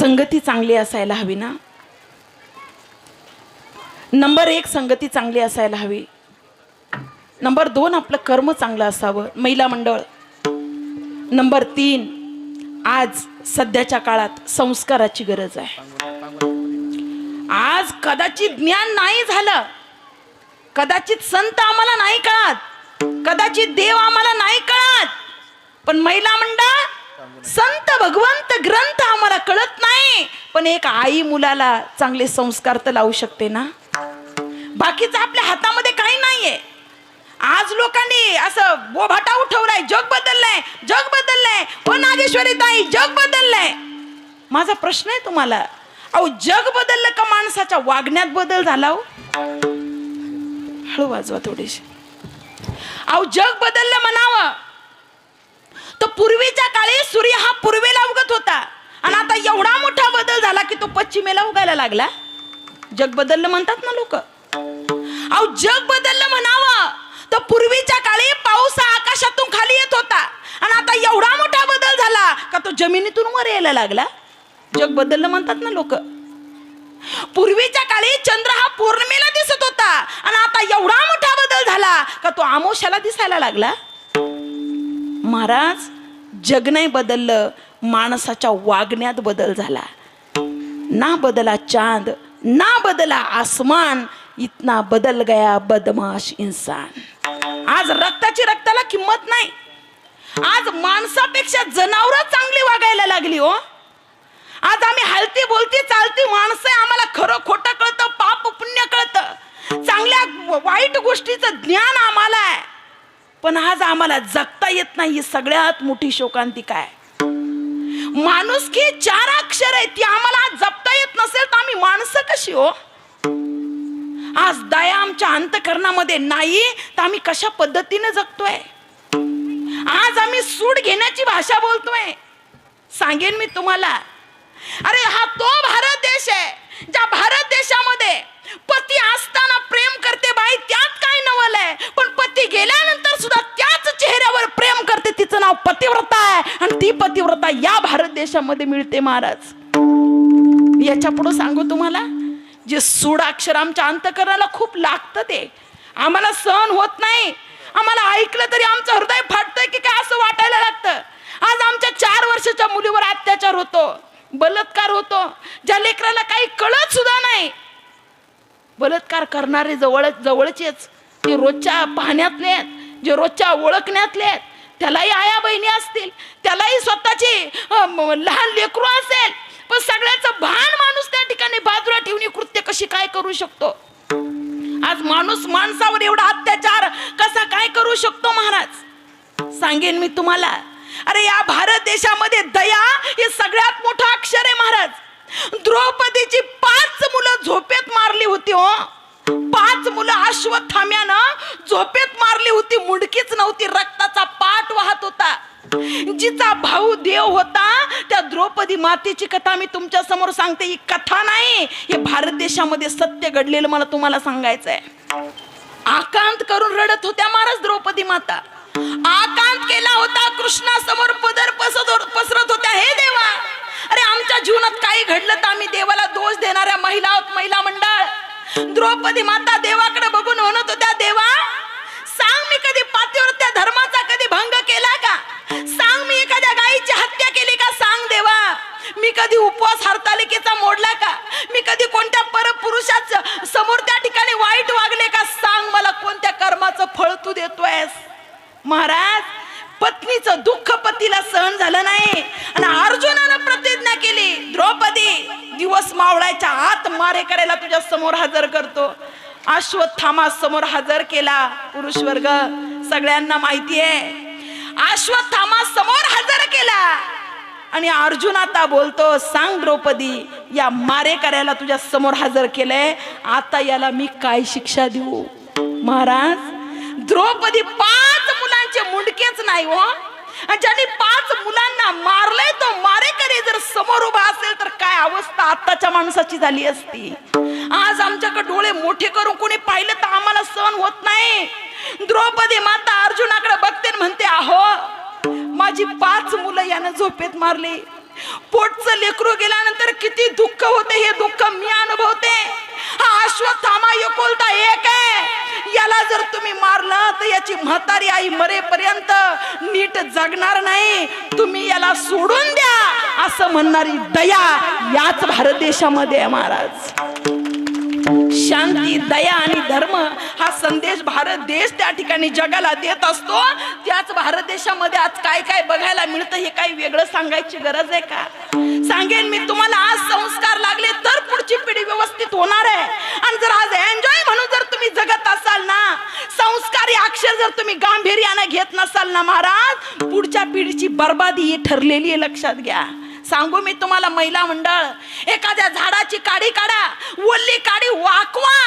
संगती चांगली असायला हवी ना? नंबर एक संगती चांगली असायला हवी. नंबर दोन आपलं कर्म चांगलं असावं महिला मंडळ. नंबर तीन आज सध्याच्या काळात संस्काराची गरज आहे. आज कदाचित ज्ञान नाही झालं. कदाचित संत आम्हाला नाही कळत. कदाचित देव आम्हाला नाही कळत. पण महिला मंडळ संत भगवंत ग्रंथ आम्हाला कळत नाही. पण एक आई मुलाला चांगले संस्कार तर लावू शकते ना? बाकीचं आपल्या हातामध्ये काही नाहीये. आज लोकांनी असं बोभाटा उठवलाय जग बदललंय जग बदललंय. हो नागेश्वरी ताई जग बदललंय. माझा प्रश्न आहे तुम्हाला. अहो जग बदललं का माणसाच्या वागण्यात बदल झाला हो? हळू वाजवा थोडीशी अहो जग बदललं म्हणावं तर पूर्वीच्या काळी सूर्य हा पूर्वेला उगत होता आणि आता एवढा मोठा बदल झाला की तो पश्चिमेला उगायला लागला. जग बदललं म्हणतात ना लोक. अहो जग बदललं म्हणावं. तर पूर्वीच्या काळी पाऊस हा आकाशातून खाली येत होता. आणि आता एवढा मोठा बदल झाला का तो जमिनीतून वर यायला लागला. जग बदललं म्हणतात ना लोक. पूर्वीच्या काळी चंद्र हा पौर्णिमेला दिसत होता. आणि आता एवढा मोठा बदल झाला का तो आमोशाला दिसायला लागला. महाराज जग नाही बदललं माणसाच्या वागण्यात बदल झाला. ना बदला चांद ना बदला आसमान इतना बदल गया बदमाश इंसान. आज रक्ताची रक्ताला किंमत नाही. आज माणसापेक्षा जनावर चांगली वागायला लागली हो. आज आम्ही हलती बोलती चालती माणसं आहे, आम्हाला खरं खोटं कळतं पाप पुण्य कळतं. चांगल्या वाईट गोष्टीचं ज्ञान आम्हाला आहे. पण आज आम्हाला जगता येत नाही ही सगळ्यात मोठी शोकांतिका आहे. माणूस की चार अक्षर आहे ती आम्हाला आज जपता येत नसेल तर आम्ही माणसं कशी हो? आज दया आमच्या अंतकरणामध्ये नाही तर आम्ही कशा पद्धतीने जगतोय? आज आम्ही सूड घेण्याची भाषा बोलतोय. सांगेन मी तुम्हाला. अरे हा तो भारत देश आहे ज्या भारत देशामध्ये पती असताना प्रेम करते बाई त्यात काय नवल आहे? पण पती गेल्यानंतर सुद्धा त्याच चेहऱ्यावर प्रेम करते तिचं नाव पतिव्रत. आहे आणि ती पतिव्रता या भारत देशामध्ये मिळते महाराज. याच्यापुढे सांगू तुम्हाला जे सूडाक्षर आमच्या अंतकरणाला खूप लागतं ते. आम्हाला सहन होत नाही. आम्हाला ऐकलं तरी आमचं हृदय फाटतंय की काय असं वाटायला लागतं. आज आमच्या चार वर्षाच्या मुलीवर अत्याचार होतो बलात्कार होतो. ज्या लेकराला काही कळत सुद्धा नाही. बलात्कार करणारे जवळ जवळचेच ते रोजच्या पाहण्यातले आहेत जे रोजच्या ओळखण्यातले आहेत त्यालाही आया बहिणी असतील त्यालाही स्वतःची लहान लेकरू असेल पण सगळ्याचं भान माणूस त्या ठिकाणी बाजूला ठेवून कृत्य कशी काय करू शकतो? आज माणूस माणसावर एवढा अत्याचार कसा काय करू शकतो महाराज? सांगेन मी तुम्हाला. अरे या भारत देशामध्ये दया हे सगळ्यात मोठं अक्षर आहे महाराज. द्रौपदीची पाच मुलं झोपेत मारली होती हो. पाच मुलं अश्वत्थाम्यानं झोपेत मार होती मुंडकीच नव्हती रक्ताचा पाठ वाहत होता. जिचा भाऊ देव होता त्या द्रौपदी मातेची कथा मी तुमच्यासमोर सांगते. ही कथा नाही हे भारत देशामध्ये सत्य घडलेलं मला तुम्हाला सांगायचं आहे आकांत करून रडत होत्या महाराज द्रौपदी माता. आकांत केला होता कृष्णासमोर पदर पसत पसरत होत्या. हे देवा! अरे आमच्या जीवनात काही घडलं तर आम्ही देवाला दोष देणाऱ्या महिला महिला मंडळ. द्रौपदी माता देवाकडे बघून म्हणत होत्या देवा सांग मी कधी पातिवृत्या धर्माचा कधी भंग केला का? सांग मी एखाद्या गायीची हत्या केली का? सांग देवा. मी कधी उपवास हरतालिकेचा मोडला का? मी कधी कोणत्या परपुरुषाच समोर त्या ठिकाणी वाईट वागले का? सांग मला कोणत्या कर्माचं फळ तू देतोयस? महाराज पत्नीचं दुःख पतीला सहन झालं नाही आणि अर्जुनानं प्रतिज्ञा केली द्रौपदी दिवस मावळायच्या आत मारे करायला तुझ्या समोर हजर करतो. अश्वत्थामा समोर हजर केला पुरुष वर्ग सगळ्यांना माहिती आहे अश्वत्थामा समोर हजर केला. आणि अर्जुन आता बोलतो सांग द्रौपदी या मारे करायला तुझ्या समोर हजर केलंय. आता याला मी काय शिक्षा देऊ? महाराज द्रौपदी पाच मुलांचे मुंडकेच नाही हो. ज्यांनी पाच मुलांना मारलंय तो मारेकरी जर समोर उभा असेल तर काय अवस्था आत्ताच्या माणसाची झाली असती? आज आमच्याकडे डोळे मोठे करून कोणी पाहिलं तर आम्हाला सहन होत नाही. द्रौपदी माता अर्जुनाकडे बघते म्हणते अहो माझी पाच मुलं यानं झोपेत मारली. पोटचं लेकरू गेल्यानंतर किती दुःख होते हे दुःख मी अनुभवते. हा अश्वत्थामा एकुलता एक आहे. याला जर तुम्ही मारलं तर याची म्हातारी आई मरेपर्यंत नीट जगणार नाही. तुम्ही याला सोडून द्या. असं म्हणणारी दया याच भारत देशामध्ये आहे महाराज. शांती दया आणि धर्म हा संदेश भारत देश त्या ठिकाणी जगाला देत असतो. त्याच भारत देशामध्ये आज काय काय बघायला मिळतं हे काही वेगळं सांगायची गरज आहे का? सांगेन मी तुम्हाला आज संस्कार लागले तर पुढची पिढी व्यवस्थित होणार आहे. आणि जर आज एन्जॉय म्हणून जर तुम्ही जगत असाल ना संस्कारी अक्षर जर तुम्ही गांभीर्याने घेत नसाल ना महाराज पुढच्या पिढीची बर्बादी ही ठरलेली आहे लक्षात घ्या. सांगू मी तुम्हाला महिला मंडळ एखाद्या झाडाची काडी काढा वल्ली काढा वाकवा.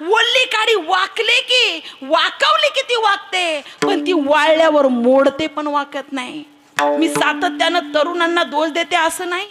वल्ली काडी वाकले की वाकवली की ती वाकते. पण ती वाळल्यावर मोडते पण वाकत नाही. मी सातत्यानं तरुणांना दोष देते असं नाही.